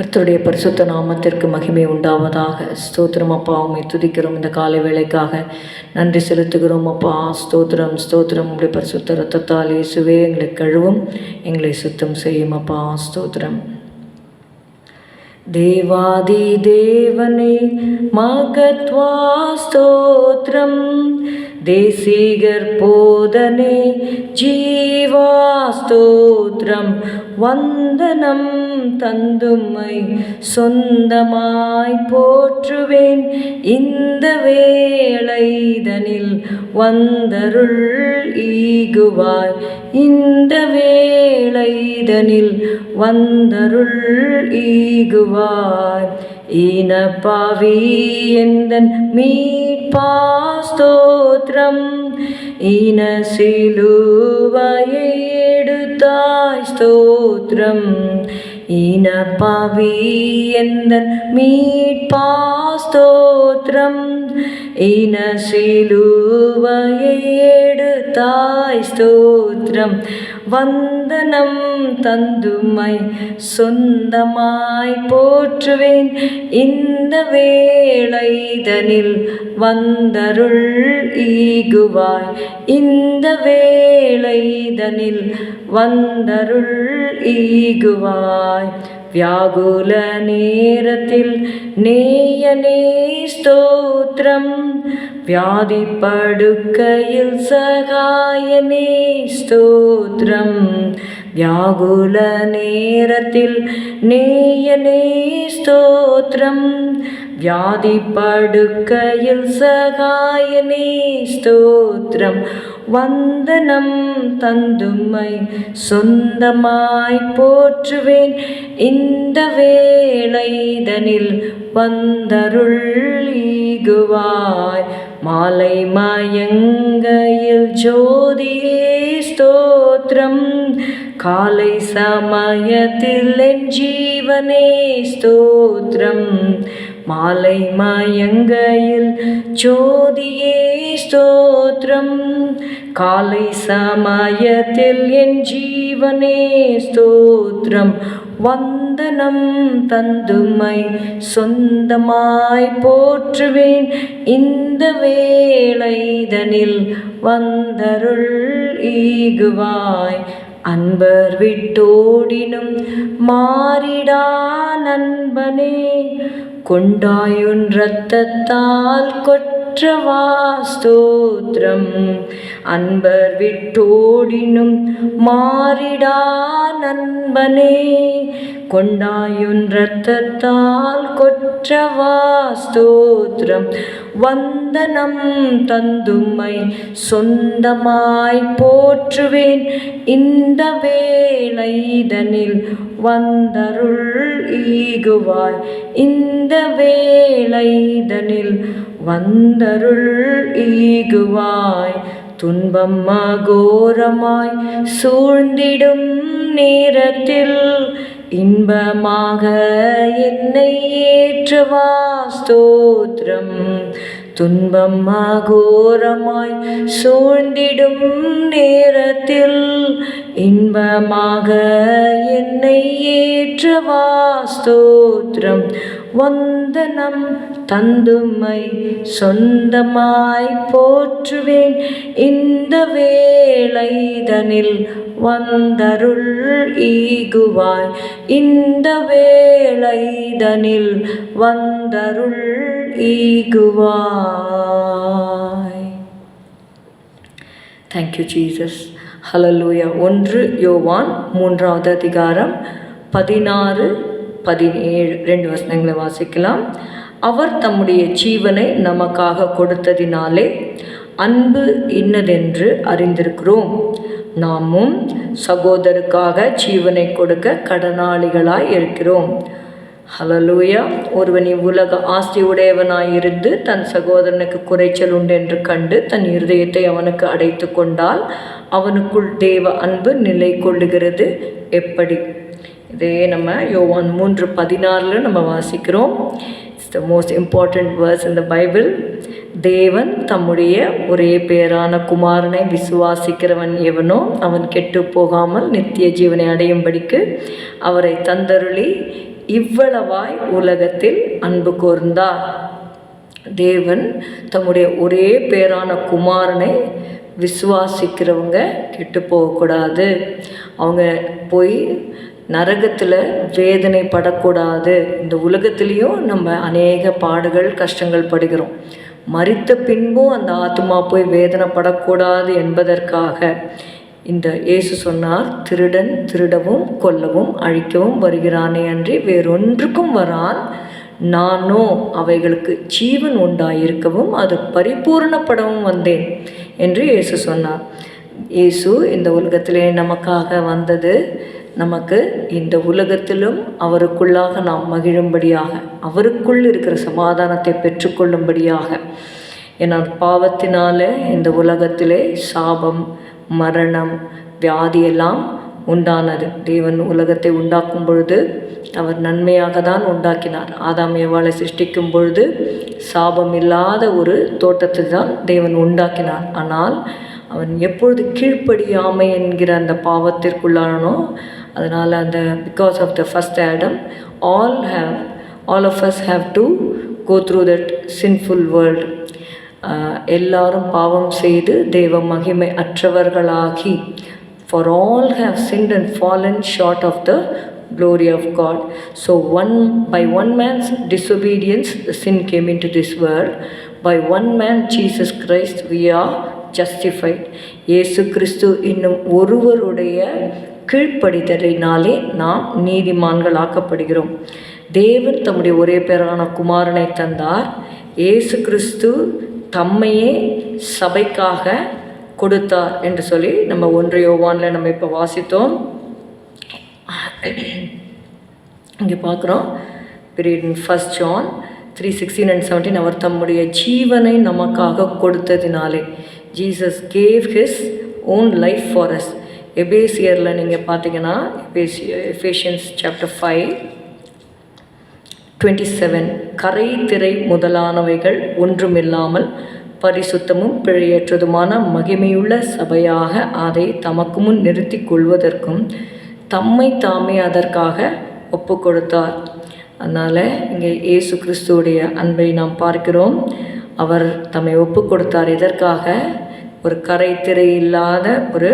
கர்த்தருடைய பரிசுத்த நாமத்திற்கு மகிமை உண்டாவதாக. ஸ்தோத்திரம் அப்பா உண்மை துதிக்கிறோம் இந்த காலை வேலைக்காக நன்றி செலுத்துகிறோம் அப்பா. ஸ்தோத்திரம் ஸ்தோத்திரம். உடைய பரிசுத்த ரத்தத்தால் இயேசுவே எங்களை கழுவும் எங்களை சுத்தம் செய்யும் அப்பா. ஸ்தோத்திரம். தேவாதி தேவனே மகத்வா ஸ்தோத்திரம். தேசிகர் போதனே ஜீவா ஸ்தோத்திரம் வந்தனம் தந்துமை சொந்தமாய் போற்றுவேன் இந்த வேளைதனில் வந்தருள் ஈகுவாய் இந்த வேளைதனில் வந்தருள் ஈகுவாய் ஈனப்பாவி எந்தன் மீட்பா ஸ்தோத்திரம்? ஈன சிலுவையை எடுத்தாய் ஸ்தோத்திரம். ஈனப்பாவி எந்தன் மீட்பா ஸ்தோத்திரம்? ஈன சிலுவையை எடுத்தாய் ஸ்தோத்திரம். வந்தனம் தந்துமை சொந்தமாய் போற்றுவேன். இந்த வேளைதனில் வந்தருள் ஈகுவாய். இந்த வேளைதனில் வந்தருள் ஈகுவாய். வியாகுல நேரத்தில் நேயனே ஸ்தோத்திரம் வியாதி படுக்கையில் சகாயனே ஸ்தோத்திரம் வியாகுல நேரத்தில் நேயனே ஸ்தோத்திரம் வியாதி படுக்கையில் சகாயனே ஸ்தோத்திரம் வந்தனம் தந்துமை சொந்தமாய் போற்றுவேன். இந்த வேளைதனில் வந்தருள் ஈகுவாய். மாலை மயங்கையில் ஜோதியே ஸ்தோத்திரம். காலை சமயத்தில் என் ஜீவனே ஸ்தோத்திரம். மாலை மயங்கையில் ஜோதியே ஸ்தோத்திரம். காலை சமயத்தில் என் ஜீவனே ஸ்தோத்திரம். வந்தனம் தந்துமை சொந்தமாய் போற்றுவேன். இந்த வேளைதனில் வந்தருள் ஈகுவாய். அன்பர் விட்டோடினும் மாறிடா நண்பனே. கொண்டாயுன் இரத்தத்தால் கொற்றவா ஸ்தோத்திரம்? அன்பர் விட்டோடினும் மாறிடா நண்பனே கொண்டாயுன் ரத்தத்தால் கொற்றவா ஸ்தோத்திரம்? வந்தனம் தந்துமை சொந்தமாய் போற்றுவேன் இந்த வேளைதனில் வந்தருள் ஈகுவாய் இந்த வேளைதனில் வந்தருள் ஈகுவாய் துன்பம் அகோரமாய் சூழ்ந்திடும் நேரத்தில் இன்பமாக என்னை ஏற்றுவா ஸ்தோத்திரம். துன்பம் அகோரமாய் சூழ்ந்திடும் நேரத்தில் இன்பமாக என்னை ஏற்றுவா ஸ்தோத்திரம். வந்தனம் தந்துமை சொந்தமாய் போற்றுவேன். இந்த வேளைதனில் வந்தருள் ஈகுவாய். இந்த வேளைதனில் வந்தருள் ஈகுவாய். தேங்க்யூ ஜீசஸ் ஹலலூயா ஒன்று யோவான் மூன்றாவது அதிகாரம் பதினாறு பதினேழு. ரெண்டு வசனங்களை வாசிக்கலாம். அவர் தம்முடைய ஜீவனை நமக்காக கொடுத்ததினாலே அன்பு இன்னதென்று அறிந்திருக்கிறோம். நாமும் சகோதருக்காக ஜீவனை கொடுக்க கடனாளிகளாய் இருக்கிறோம். ஹலலூயா ஒருவன் இவ்வுலக ஆஸ்தி உடையவனாயிருந்து தன் சகோதரனுக்கு குறைச்சல் உண்டு என்று கண்டு தன் இருதயத்தை அவனுக்கு அடைத்து கொண்டால் அவனுக்குள் தேவ அன்பு நிலை கொள்ளுகிறது எப்படி? இதே நம்ம யோவான் மூன்று பதினாறில் நம்ம வாசிக்கிறோம். It's the most important verse இந்த பைபிள் தேவன் தம்முடைய ஒரே பேரான குமாரனை விசுவாசிக்கிறவன் எவனோ அவன் கெட்டு போகாமல் நித்திய ஜீவனை அடையும்படிக்கு அவரை தந்தருளி இவ்வளவாய் உலகத்தில் அன்பு கோர்ந்தார். தேவன் தம்முடைய ஒரே பேரான குமாரனை விசுவாசிக்கிறவங்க கெட்டு போகக்கூடாது அவங்க போய் நரகத்தில் வேதனைப்படக்கூடாது. இந்த உலகத்துலேயும் நம்ம அநேக பாடுகள் கஷ்டங்கள் படுகிறோம். மறித்த பின்பும் அந்த ஆத்மா போய் வேதனைப்படக்கூடாது என்பதற்காக இந்த இயேசு சொன்னார் திருடன் திருடவும் கொல்லவும் அழிக்கவும் வருகிறானே அன்றி வேறொன்றுக்கும் வரான். நானோ அவைகளுக்கு ஜீவன் உண்டாயிருக்கவும் அது பரிபூர்ணப்படவும் வந்தேன் என்று இயேசு சொன்னார். இயேசு இந்த உலகத்திலே நமக்காக வந்தது. நமக்கு இந்த உலகத்திலும் அவருக்குள்ளாக நாம் மகிழும்படியாக அவருக்குள் இருக்கிற சமாதானத்தை பெற்றுக்கொள்ளும்படியாக. ஏன்னா பாவத்தினால இந்த உலகத்திலே சாபம் மரணம் வியாதியெல்லாம் உண்டானது. தேவன் உலகத்தை உண்டாக்கும் பொழுது அவர் நன்மையாக தான் உண்டாக்கினார். ஆதாம் ஏவாளை சிருஷ்டிக்கும் பொழுது சாபம் இல்லாத ஒரு தோட்டத்தை தான் தேவன் உண்டாக்கினார். ஆனால் அவன் எப்பொழுது கீழ்ப்படியாமை என்கிற அந்த பாவத்திற்குள்ளானோ அதனால் அந்த because of the first Adam all have all of us have to go through that sinful world எல்லாரும் பாவம் செய்து தெய்வ மகிமை அற்றவர்களாகி for all have sinned and fallen short of the glory of God. So one by one man's disobedience, the sin came into this world. By one man, Jesus Christ, we are justified. இயேசு கிறிஸ்து இன்னும் ஒருவருடைய கீழ்ப்படிதலினாலே நாம் நீதிமான்கள் ஆக்கப்படுகிறோம் தேவன் தம்முடைய ஒரே பேரான குமாரனை தந்தார். இயேசு கிறிஸ்து தம்மையே சபைக்காக கொடுத்தார் என்று சொல்லி நம்ம ஒன்று யோவானில் நம்ம இப்போ வாசித்தோம். இங்கே பார்க்குறோம். Period first John three sixteen and seventeen அவர் தம்முடைய ஜீவனை நமக்காக கொடுத்ததினாலே. Jesus gave his own life for us எபேசியரில் நீங்கள் பார்த்தீங்கன்னா எபேசிய Ephesians chapter five twenty seven கரை திரை முதலானவைகள் ஒன்றுமில்லாமல் பரிசுத்தமும் பிழையற்றதுமான மகிமையுள்ள சபையாக அதை தமக்கு முன் நிறுத்தி கொள்வதற்கும் தம்மை தாமே அதற்காக ஒப்பு கொடுத்தார் அதனால் இங்கே இயேசு கிறிஸ்துவுடைய அன்பை நாம் பார்க்கிறோம். அவர் தம்மை ஒப்பு கொடுத்தார் இதற்காக ஒரு கரை இல்லாத ஒரு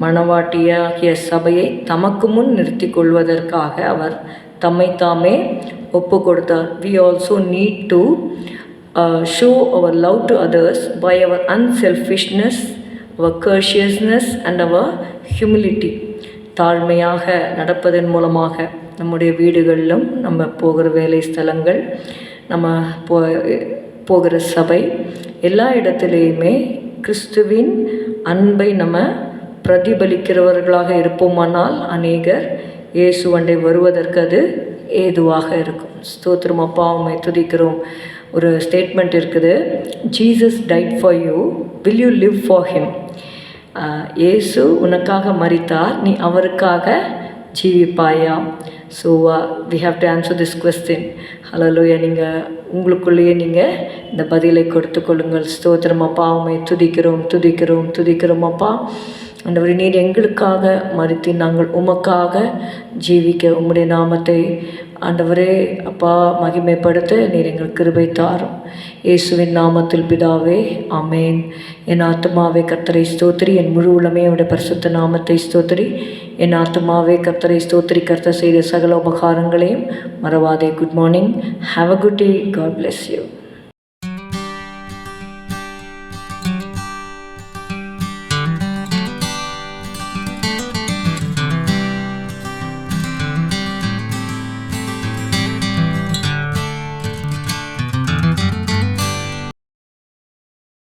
மணவாட்டியாகிய சபையை தமக்கு முன் நிறுத்தி கொள்வதற்காக அவர் தம்மை தாமே ஒப்பு கொடுத்தார் we also need to show our love to others by our unselfishness our graciousness and our humility தாழ்மையாக நடப்பதன் மூலமாக நம்முடைய வீடுகளிலும் நம்ம போகிற வேலை ஸ்தலங்கள் நம்ம போ போகிற சபை எல்லா இடத்துலையுமே கிறிஸ்துவின் அன்பை நம்ம பிரதிபலிக்கிறவர்களாக இருப்போமானால் அநேகர் இயேசு அண்டை வருவதற்கு அது ஏதுவாக இருக்கும். ஸ்தோத்திரம் அப்பா உண்மை துதிக்கிறோம். ஒரு ஸ்டேட்மெண்ட் இருக்குது. Jesus died for you will you live for him இயேசு உனக்காக மறித்தார் நீ அவருக்காக ஜீவிப்பாயா? So we have to answer this question ஹலோயா நீங்கள் உங்களுக்குள்ளேயே நீங்கள் இந்த பதிலை கொடுத்து கொள்ளுங்கள். ஸ்தோத்திரம் அப்பா உண்மை துதிக்கிறோம் துதிக்கிறோம் துதிக்கிறோம் அப்பா. ஒரு நீர் எங்களுக்காக மறுத்தி நாங்கள் உமக்காக ஜீவிக்க உம்முடைய நாமத்தை ஆண்டவரே அப்பா மகிமைப்படுத்த நீர் எங்கள் கிருபை தாரும். இயேசுவின் நாமத்தில் பிதாவே அமேன் என் ஆத்மாவே கத்தரை ஸ்தோத்திரி. என் முழு உலமே அவருடைய பரிசுத்த நாமத்தை ஸ்தோத்திரி. என் ஆத்மாவே கத்தரை ஸ்தோத்திரி. கர்த்த செய்த சகல உபகாரங்களையும் மறவாதே. Good morning have a good day God bless you